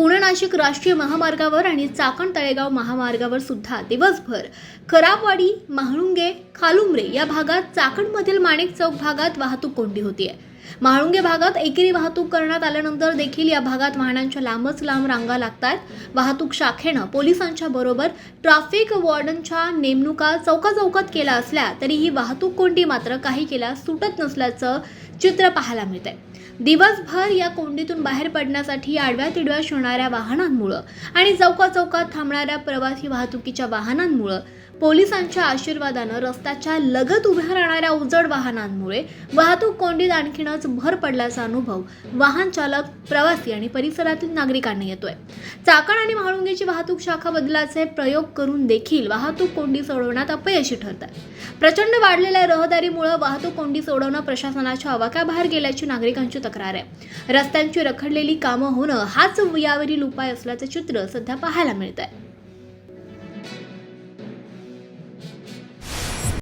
पुणे नाशिक राष्ट्रीय महामार्गावर आणि चाकण तळेगाव महामार्गावर सुद्धा दिवसभर खराबवाडी महाळुंगे खालुमरे या भागात चाकणमधील माणिक चौक भागात वाहतूक कोंडी होतीये महाळुंगे भागात एकेरी वाहतूक करण्यात आल्यानंतर देखील या भागात वाहनांच्या लांबच लांब रांगा लागतात. वाहतूक शाखेनं पोलिसांच्या बरोबर ट्रॅफिक वॉर्डनच्या नेमणुका चौका चौकात केल्या असल्या तरीही वाहतूक कोंडी मात्र काही केल्या सुटत नसल्याचं चित्र पाहायला मिळतंय. दिवसभर या कोंडीतून बाहेर पडण्यासाठी आडव्या तिडव्या शिरणाऱ्या वाहनांमुळं आणि चौका चौकात थांबणाऱ्या प्रवासी वाहतुकीच्या वाहनांमुळं पोलिसांच्या आशीर्वादानं रस्त्याच्या लगत उभ्या राहणाऱ्या उजड वाहनांमुळे वाहतूक कोंडीत आणखीनच भर पडल्याचा अनुभव वाहन चालक प्रवासी आणि परिसरातील नागरिकांना येतोय चाकण आणि म्हाळुंगेची वाहतूक शाखा बदलाचे प्रयोग करून देखील वाहतूक कोंडी सोडवण्यात अपयशी ठरतात. प्रचंड वाढलेल्या रहदारीमुळे वाहतूक कोंडी सोडवणं प्रशासनाच्या आवाक्याबाहेर गेल्याची नागरिकांची तक्रार आहे. रस्त्यांची रखडलेली कामं होणं हाच यावरील उपाय असल्याचं चित्र सध्या पाहायला मिळत आहे